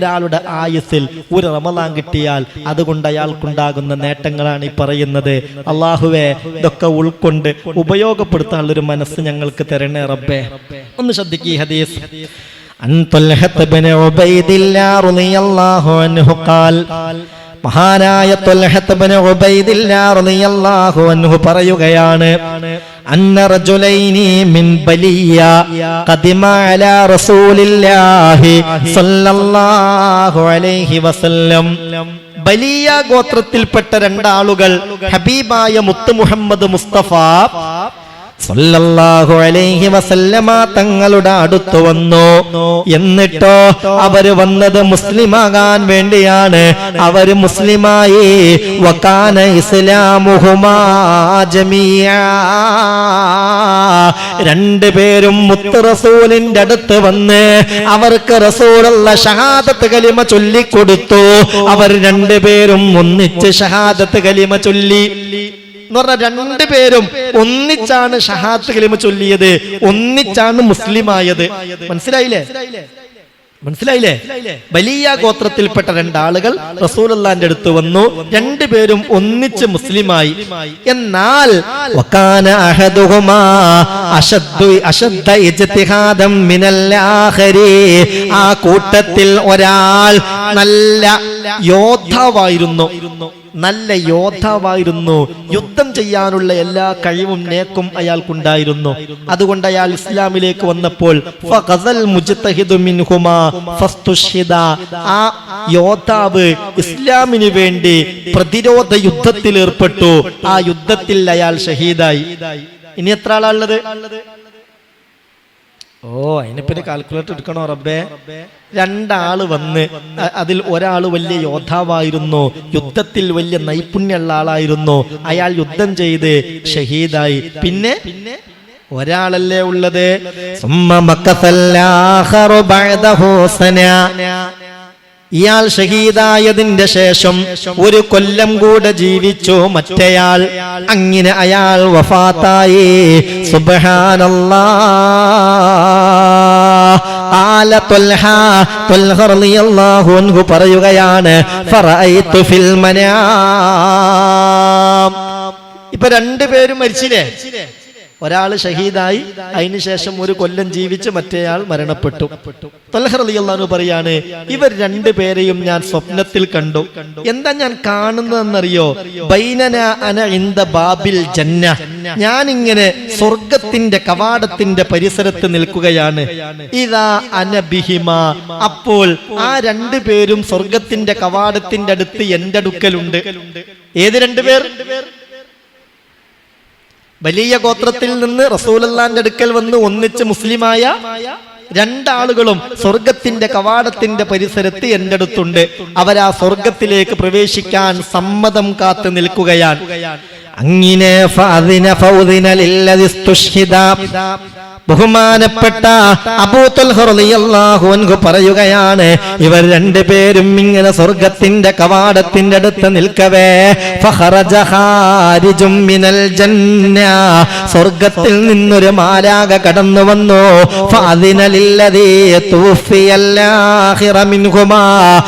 ഒരാളുടെ ആയുസിൽ ഒരു റമലാൻ കിട്ടിയാൽ അതുകൊണ്ട് അയാൾക്കുണ്ടാകുന്ന നേട്ടങ്ങളാണ് ഈ പറയുന്നത്. അള്ളാഹുവെ ഇതൊക്കെ ഉൾക്കൊണ്ട് ഉപയോഗപ്പെടുത്താനുള്ളൊരു മനസ്സ് ഞങ്ങൾക്ക് തരണേ റബ്ബേ. ഒന്ന് ശ്രദ്ധിക്കീ ഹദീസ്. അൻ ത്വൽഹത്ത് ബിനു ഉബൈദില്ലാ റളിയല്ലാഹു അൻഹു ഖാൽ പറയുകയാണ് അന്ന റജുലൈനി മിൻ ബലിയ അലാ റസൂലില്ലാഹി അലൈഹി വസല്ലം. ബലിയ ഗോത്രത്തിൽപ്പെട്ട രണ്ടാളുകൾ ഹബീബായ മുത്ത് മുഹമ്മദ് മുസ്തഫ അലൈഹി വസല്ലമ തങ്ങളുടെ അടുത്ത് വന്നു. എന്നിട്ടോ അവർ വന്നത് മുസ്ലിമാകാൻ വേണ്ടിയാണ്. അവർ മുസ്ലിമായി വക്കാന ഇസ്ലാമുഹുമാജമിയ രണ്ടുപേരും മുത്ത് റസൂലിന്റെ അടുത്ത് വന്ന് അവർക്ക് റസൂലുള്ള ഷഹാദത്ത് കലിമ ചൊല്ലിക്കൊടുത്തു. അവർ രണ്ടുപേരും ഒന്നിച്ച് ഷഹാദത്ത് കലിമ ചൊല്ലി. എന്ന് പറഞ്ഞാൽ രണ്ടുപേരും ഒന്നിച്ചാണ് ഷഹാത്ത് കലിമ ചൊല്ലിയത് ഒന്നിച്ചാണ് മുസ്ലിമായത്. മനസ്സിലായില്ലേ? മനസ്സിലായില്ലേ? വലിയ ഗോത്രത്തിൽപ്പെട്ട രണ്ടാളുകൾ റസൂലുള്ളാന്റെ അടുത്ത് വന്നു. രണ്ടുപേരും ഒന്നിച്ച് മുസ്ലിമായി. എന്നാൽ ആ കൂട്ടത്തിൽ ഒരാൾ നല്ല യോദ്ധാവായിരുന്നു. നല്ല യോദ്ധാവായിരുന്നു. യുദ്ധം ചെയ്യാനുള്ള എല്ലാ കഴിവും നേക്കും അയാൾക്കുണ്ടായിരുന്നു. അതുകൊണ്ട് അയാൾ ഇസ്ലാമിലേക്ക് വന്നപ്പോൾ. ആ യോദ്ധാവ് ഇസ്ലാമിന് വേണ്ടി പ്രതിരോധ യുദ്ധത്തിൽ ഏർപ്പെട്ടു ആ യുദ്ധത്തിൽ അയാൾ ഷഹീദായി. ഇനി എത്ര ആളാണുള്ളത് ഓ അതിനിപ്പോ കാൽക്കുലേറ്റർ എടുക്കണോ റബ്ബേ? രണ്ടാൾ വന്ന് അതിൽ ഒരാൾ വലിയ യോദ്ധാവായിരുന്നു. യുദ്ധത്തിൽ വലിയ നൈപുണ്യമുള്ള ആളായിരുന്നു. അയാൾ യുദ്ധം ചെയ്ത് ഷഹീദായി. പിന്നെ? ഒരാളല്ലേ ഉള്ളത്. ഇയാൾ ഷഹീദായതിന്റെ ശേഷം ഒരു കൊല്ലം കൂടെ ജീവിച്ചു. മറ്റേയാൾ അങ്ങനെ അയാൾ വഫാത്തായി. സുബ്ഹാനല്ലാ. പറയുകയാണ് ഫിൽ ഇപ്പൊ രണ്ടുപേരും മരിച്ചില്ലേ? ഒരാൾ ഷഹീദായി അതിനുശേഷം ഒരു കൊല്ലം ജീവിച്ച് മറ്റേയാൾ മരണപ്പെട്ടു. റളിയല്ലാഹു പറയാണ് ഇവർ രണ്ടു പേരെയും ഞാൻ സ്വപ്നത്തിൽ കണ്ടു. എന്താ ഞാൻ കാണുന്നതെന്നറിയോ? ബൈനന അന ബാബിൽ ജന്ന. ഞാൻ ഇങ്ങനെ സ്വർഗത്തിന്റെ കവാടത്തിന്റെ പരിസരത്ത് നിൽക്കുകയാണ്. ഇതാ അനബിഹിമ അപ്പോൾ ആ രണ്ടു പേരും സ്വർഗത്തിന്റെ കവാടത്തിന്റെ അടുത്ത് എന്റെ അടുക്കലുണ്ട്. ഏത് രണ്ടുപേർ വലിയ ഗോത്രത്തിൽ നിന്ന് റസൂലല്ലാന്റെ അടുക്കൽ വന്ന് ഒന്നിച്ച് മുസ്ലിമായ രണ്ടാളുകളും സ്വർഗത്തിന്റെ കവാടത്തിന്റെ പരിസരത്ത് എന്റെ അടുത്തുണ്ട്. അവരാ സ്വർഗത്തിലേക്ക് പ്രവേശിക്കാൻ സമ്മതം കാത്തു നിൽക്കുകയാണ്. അങ്ങനെ ബഹുമാനപ്പെട്ട അബൂത്തുൽഹു പറയുകയാണ് ഇവർ രണ്ടുപേരും ഇങ്ങനെ സ്വർഗത്തിന്റെ കവാടത്തിന്റെ അടുത്ത് നിൽക്കവേ. മിനൽ ജന്ന. സ്വർഗത്തിൽ നിന്നൊരു മാലാക കടന്നു വന്നു.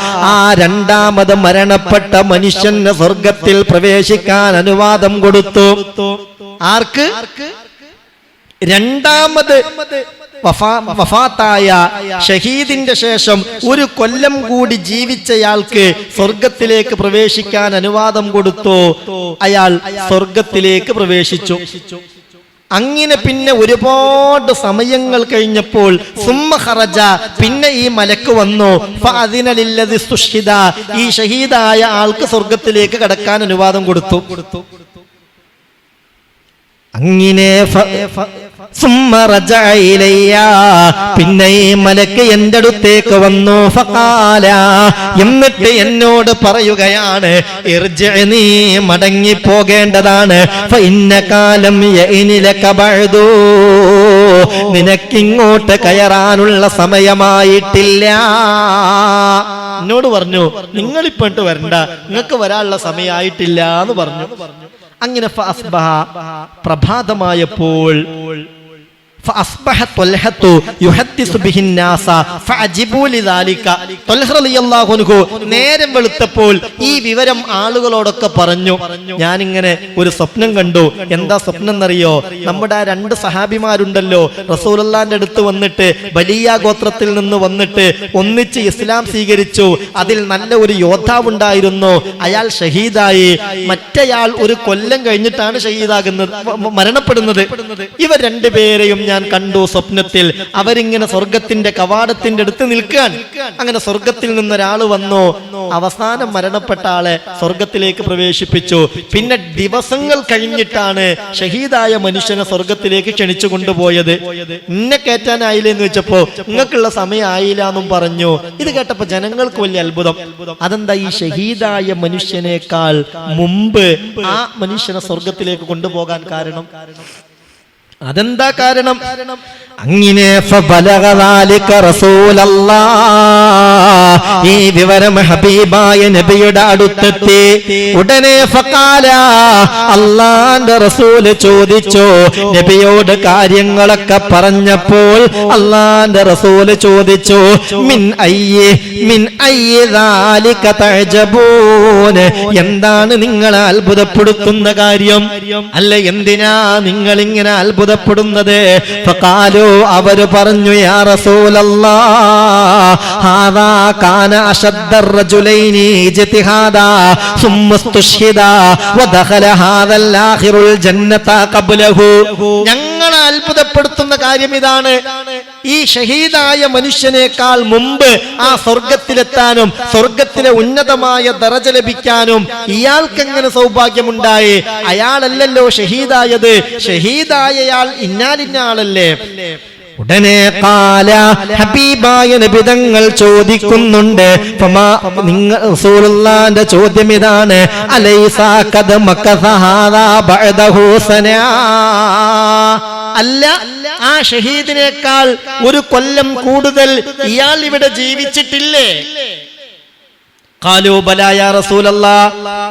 ആ രണ്ടാമത് മരണപ്പെട്ട മനുഷ്യന് സ്വർഗത്തിൽ പ്രവേശിക്കാൻ അനുവാദം കൊടുത്തു. ആർക്ക്? രണ്ടാമത് വഫാ- വഫാത്തായ ഷഹീദിന്റെ ശേഷം ഒരു കൊല്ലം കൂടി ജീവിച്ചയാൾക്ക് സ്വർഗത്തിലേക്ക് പ്രവേശിക്കാൻ അനുവാദം കൊടുത്തു. അയാൾ സ്വർഗത്തിലേക്ക് പ്രവേശിച്ചു. അങ്ങനെ പിന്നെ ഒരുപാട് സമയങ്ങൾ കഴിഞ്ഞപ്പോൾ സുമഹറജ പിന്നെ ഈ മലക്ക് വന്നു. സുഷിത ഈ ഷഹീദായ ആൾക്ക് സ്വർഗത്തിലേക്ക് കടക്കാൻ അനുവാദം കൊടുത്തു. അങ്ങനെ പിന്നെ ഈ മലക്ക് എന്റെ അടുത്തേക്ക് വന്നു. ഫഖാല എന്നിട്ട് എന്നോട് പറയുകയാണ് നീ മടങ്ങി പോകേണ്ടതാണ് കാലം. നിനക്കിങ്ങോട്ട് കയറാനുള്ള സമയമായിട്ടില്ല. എന്നോട് പറഞ്ഞു നിങ്ങൾ ഇപ്പോട്ട് വരണ്ട. നിങ്ങൾക്ക് വരാനുള്ള സമയമായിട്ടില്ല എന്ന് പറഞ്ഞു. അങ്ങനെ പ്രഭാതമായപ്പോൾ നേരം വെളുത്തപ്പോൾ ഈ വിവരം ആളുകളോടൊക്കെ പറഞ്ഞു. ഞാനിങ്ങനെ ഒരു സ്വപ്നം കണ്ടു. എന്താ സ്വപ്നം എന്നറിയോ? നമ്മുടെ ആ രണ്ട് സഹാബിമാരുണ്ടല്ലോ. റസൂലുള്ളാന്റെ അടുത്ത് വന്നിട്ട് വലിയ ഗോത്രത്തിൽ നിന്ന് വന്നിട്ട് ഒന്നിച്ച് ഇസ്ലാം സ്വീകരിച്ചു. അതിൽ നല്ല ഒരു യോദ്ധാവുണ്ടായിരുന്നു. അയാൾ ഷഹീദായി. മറ്റയാൾ ഒരു കൊല്ലം കഴിഞ്ഞിട്ടാണ് ഷഹീദാകുന്നത് മരണപ്പെടുന്നത്. ഇവർ രണ്ടുപേരെയും ഞാൻ കണ്ടു സ്വപ്നത്തിൽ. അവരിങ്ങനെ സ്വർഗത്തിന്റെ കവാടത്തിന്റെ അടുത്ത് നിൽക്കാൻ. അങ്ങനെ സ്വർഗത്തിൽ നിന്നൊരാൾ വന്നു. അവസാനം മരണപ്പെട്ട ആളെ സ്വർഗത്തിലേക്ക് പ്രവേശിപ്പിച്ചു. പിന്നെ ദിവസങ്ങൾ കഴിഞ്ഞിട്ടാണ് ഷഹീദായ മനുഷ്യനെ സ്വർഗത്തിലേക്ക് ക്ഷണിച്ചു കൊണ്ടുപോയത്. ഇന്നെ കയറ്റാനായില്ലേ എന്ന് വെച്ചപ്പോ നിങ്ങൾക്കുള്ള സമയം ആയില്ല എന്നും പറഞ്ഞു. ഇത് കേട്ടപ്പോ ജനങ്ങൾക്ക് വലിയ അത്ഭുതം. അതെന്താ ഈ ഷഹീദായ മനുഷ്യനേക്കാൾ മുമ്പ് ആ മനുഷ്യനെ സ്വർഗത്തിലേക്ക് കൊണ്ടുപോകാൻ കാരണം? അതെന്താ കാരണം? അങ്ങനെ. ഈ വിവരം ഹബീബായ നബിയുടെ അടുത്തെത്തി. ഉടനെ ഫക്കാല അള്ളാന്റെ റസൂൽ ചോദിച്ചു. നബിയോട് കാര്യങ്ങളൊക്കെ പറഞ്ഞപ്പോൾ അള്ളാന്റെ റസൂൽ ചോദിച്ചു. മിൻ അയ്യേ മിൻ അയ്യേ ദാലിക തഅജബൂൻ. എന്താണ് നിങ്ങൾ അത്ഭുതപ്പെടുത്തുന്ന കാര്യം? അല്ല എന്തിനാ നിങ്ങൾ ഇങ്ങനെ അത്ഭുതപ്പെടുന്നത്? ഫഖാലു അവർ പറഞ്ഞു യാ റജുലൈനി ഖബ്ലഹു. ഞങ്ങളെ അത്ഭുതപ്പെടുത്തുന്ന കാര്യം ഇതാണ്. ഈ ഷഹീദായ മനുഷ്യനേക്കാൾ മുമ്പ് ആ സ്വർഗത്തിലെത്താനും സ്വർഗത്തിലെ ഉന്നതമായ ദറജ ലഭിക്കാനും ഇയാൾക്ക് എങ്ങനെ സൗഭാഗ്യമുണ്ടായി? അയാളല്ലല്ലോ ഷഹീദായത്. ഷഹീദായയാൾ ഇന്നാലിന്ന ആളല്ലേ? ഉടനെ കാല ഹബീബായ നബിതങ്ങൾ ചോദിക്കുന്നുണ്ട് നിങ്ങൾ റസൂലുള്ളാന്റെ ചോദ്യം ഇതാണ് അല്ല ആ ഷഹീദിനേക്കാൾ ഒരു കൊല്ലം കൂടുതൽ ഇയാൾ ഇവിടെ ജീവിച്ചിട്ടില്ലേ? കാലോ ബലായ റസൂലല്ല.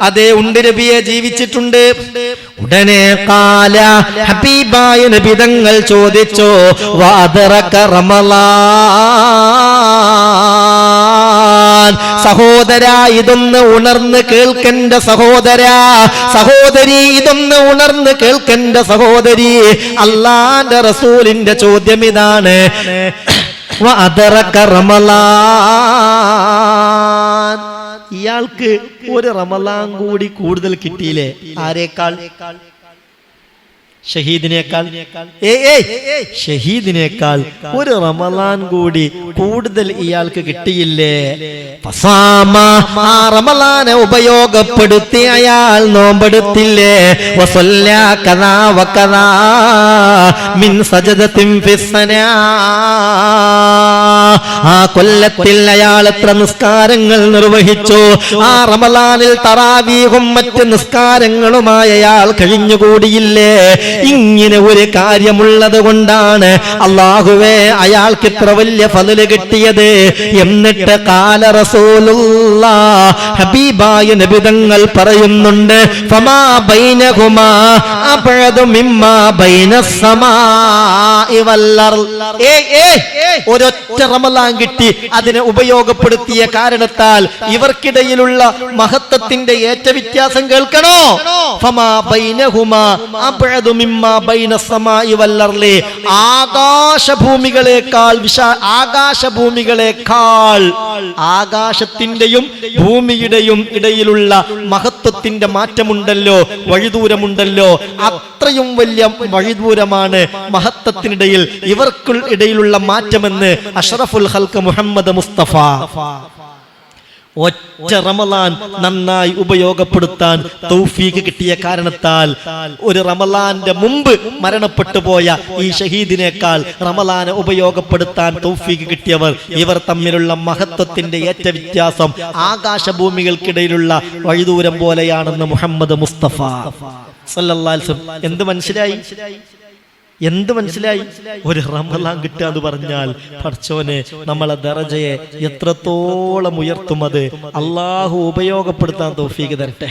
അതേ ഉണ്ട് നബിയെ ജീവിച്ചിട്ടുണ്ട്. ഉടനെ കാല ഹബീബായ നബിതങ്ങൾ ചോദിച്ചു വാദറക്ക റമലാൻ സഹോദര ഇതൊന്ന് ഉണർന്ന് കേൾക്കണ്ട സഹോദര. സഹോദരി ഇതൊന്ന് ഉണർന്ന് കേൾക്കണ്ട സഹോദരി. അള്ളാന്റെ റസൂലിന്റെ ചോദ്യം ഇതാണ്. വഅദറക റമലാൻ ഇയാൾക്ക് ഒരു റമലാൻ കൂടി കൂടുതൽ കിട്ടിയില്ലേ? ആരേക്കാൾ? ഷഹീദിനേക്കാൾ ഷഹീദിനേക്കാൾ ഒരു റമലാൻ കൂടി കൂടുതൽ ഇയാൾക്ക് കിട്ടിയില്ലേ? ആ റമലാനെ ഉപയോഗപ്പെടുത്തി അയാൾ നോമ്പെടുത്തില്ലേ? മിൻ ആ കൊല്ലത്തിൽ അയാൾ എത്ര നിസ്കാരങ്ങൾ നിർവഹിച്ചു? ആ റമലാനിൽ തറാവീഹും മറ്റ് നിസ്കാരങ്ങളുമായി അയാൾ കഴിഞ്ഞുകൂടിയില്ലേ? ഇങ്ങനെ ഒരു കാര്യമുള്ളത് കൊണ്ടാണ് അള്ളാഹുവേ അയാൾക്ക് ഇത്ര വലിയ ഫലല് കിട്ടിയത്. എന്നിട്ട് കാല റസൂലുള്ള ഹബീബായ നബിതങ്ങൾ പറയുന്നുണ്ട് ഫമാ ബൈനഹുമാ മിമ്മാ ഒരൊറ്റ റമലാൻ കിട്ടി അതിനെ ഉപയോഗപ്പെടുത്തിയ കാരണത്താൽ ഇവർക്കിടയിലുള്ള മഹത്വത്തിന്റെ ഏറ്റ വ്യത്യാസം കേൾക്കണോ? ഫമാ ബൈനഹുമാ വല്ലർലി ആകാശഭൂമികളെക്കാൾ വിശാ ആകാശഭൂമികളെക്കാൾ ആകാശത്തിന്റെയും ഭൂമിയുടെയും ഇടയിലുള്ള മഹത്വത്തിന്റെ മാറ്റമുണ്ടല്ലോ വഴിദൂരമുണ്ടല്ലോ. അത്രയും വലിയ വഴിദൂരമാണ് മഹത്വത്തിനിടയിൽ ഇവർക്കുള്ള ഇടയിലുള്ള മാറ്റമെന്ന് അഷറഫുൽ ഹൽക്ക് മുഹമ്മദ് മുസ്തഫ. ഒറ്റ റമലാൻ നന്നായി ഉപയോഗപ്പെടുത്താൻ തൗഫീക്ക് കിട്ടിയ കാരണത്താൽ ഒരു റമലാന്റെ മുമ്പ് മരണപ്പെട്ടു പോയ ഈ ഷഹീദിനേക്കാൾ റമലാനെ ഉപയോഗപ്പെടുത്താൻ തൗഫീക്ക് കിട്ടിയവർ ഇവർ തമ്മിലുള്ള മഹത്വത്തിന്റെ ഏറ്റ വ്യത്യാസം ആകാശഭൂമികൾക്കിടയിലുള്ള വഴിദൂരം പോലെയാണെന്ന് മുഹമ്മദ് മുസ്തഫ സല്ലല്ലാഹു അലൈഹി. എന്ത് മനസ്സിലായി എന്ത് മനസ്സിലായി? ഒരു റമലാൻ കിട്ടുക എന്ന് പറഞ്ഞാൽ പഠിച്ചോനെ നമ്മളെ ദറജയെ എത്രത്തോളം ഉയർത്തും അത് അള്ളാഹു ഉപയോഗപ്പെടുത്താൻ തോഫീക്ക് തരട്ടെ.